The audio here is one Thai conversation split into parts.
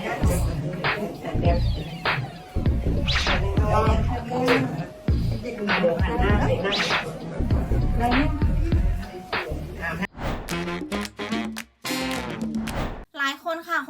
เดี๋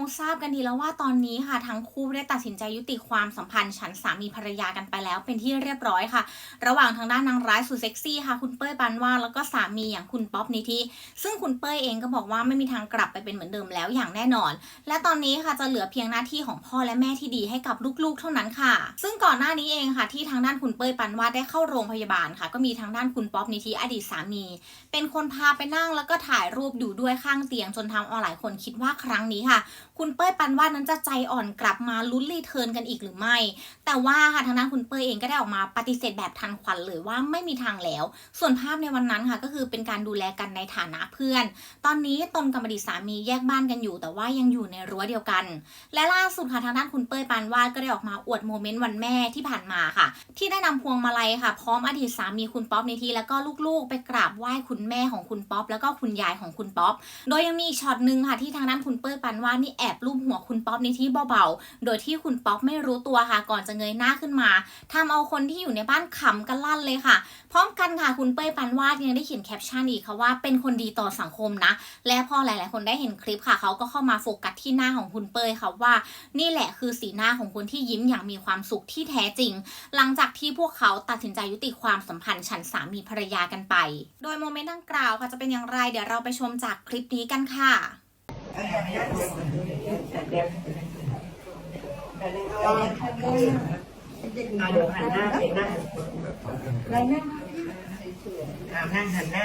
งทราบกันดีแล้วว่าตอนนี้ค่ะทั้งคู่ได้ตัดสินใจยุติความสัมพันธ์ ฉันสามีภรรยากันไปแล้วเป็นที่เรียบร้อยค่ะ ระหว่างทางด้านนางร้ายสุดเซ็กซี่ค่ะ คุณเป้ยปานว่าแล้วก็สามีอย่างคุณป๊อปนิธิซึ่งคุณเป้ยเองก็บอกว่าไม่มีทางกลับไปเป็นเหมือนเดิมแล้วอย่างแน่นอน และตอนนี้ค่ะจะเหลือเพียงหน้าที่ของพ่อและแม่ที่ดีให้กับลูกๆ เท่านั้นค่ะ ซึ่งก่อนหน้านี้เองค่ะ ที่ทางด้านคุณเป้ยปานว่าได้เข้าโรงพยาบาลค่ะ ก็มีทางด้านคุณป๊อปนิธิอดีตสามี เป็นคนพาไปนั่งแล้วก็ถ่ายรูปอยู่ด้วยข้างเตียงจนทำเอาหลายคนคิดว่าครั้งนี้ค่ะคุณเป้ยปันว่านั้นจะใจอ่อนกลับมาลุ้นรีเทิร์นกันอีกหรือไม่ แต่ว่าค่ะทางด้านคุณเป้ยเองก็ได้ออกมาปฏิเสธแบบทันควันเลยว่าไม่มีทางแล้ว ส่วนภาพในวันนั้นค่ะก็คือเป็นการดูแลกันในฐานะเพื่อน ตอนนี้ตนกับอดีตสามีแยกบ้านกันอยู่ แต่ว่ายังอยู่ในรั้วเดียวกัน และล่าสุดค่ะทางด้านคุณเป้ยปานวาดก็ได้ออกมาอวดโมเมนต์วันแม่ที่ผ่านมาค่ะ ที่ได้นำพวงมาลัยค่ะ พร้อมอดีตสามีคุณป๊อปในทีแล้วก็ลูกๆ ไปกราบไหว้คุณแม่ของคุณป๊อปแล้วก็คุณยายของคุณป๊อป โดยยังมีอีกช็อตหนึ่งค่ะที่ทางด้านคุณเป้ยปันว่านี่แอบลูบหัวคุณป๊อปในที่เบาๆ โดยที่คุณป๊อปไม่รู้ตัวค่ะ ก่อนจะเงยหน้าขึ้นมาทำเอาคนที่อยู่ในบ้านขำกันลั่นเลยค่ะ พร้อมกันค่ะคุณเป้ยปันวาดยังได้เขียนแคปชั่นอีกค่ะว่าเป็นคนดีต่อสังคมนะ และพอหลายๆ คนได้เห็นคลิปค่ะเขาก็เข้ามาโฟกัสที่หน้าของคุณเป้ยค่ะว่า นี่แหละคือสีหน้าของคนที่ยิ้มอย่างมีความสุขที่แท้จริง หลังจากที่พวกเขาตัดสินใจยุติความสัมพันธ์ฉันสามีภรรยากันไป โดยโมเมนต์ดังกล่าวค่ะจะเป็นอย่างไร เดี๋ยวเราไปชมจากคลิปนี้กันค่ะ เดี๋ยวหันหน้าไปนั่งอ่านั่งหันหน้า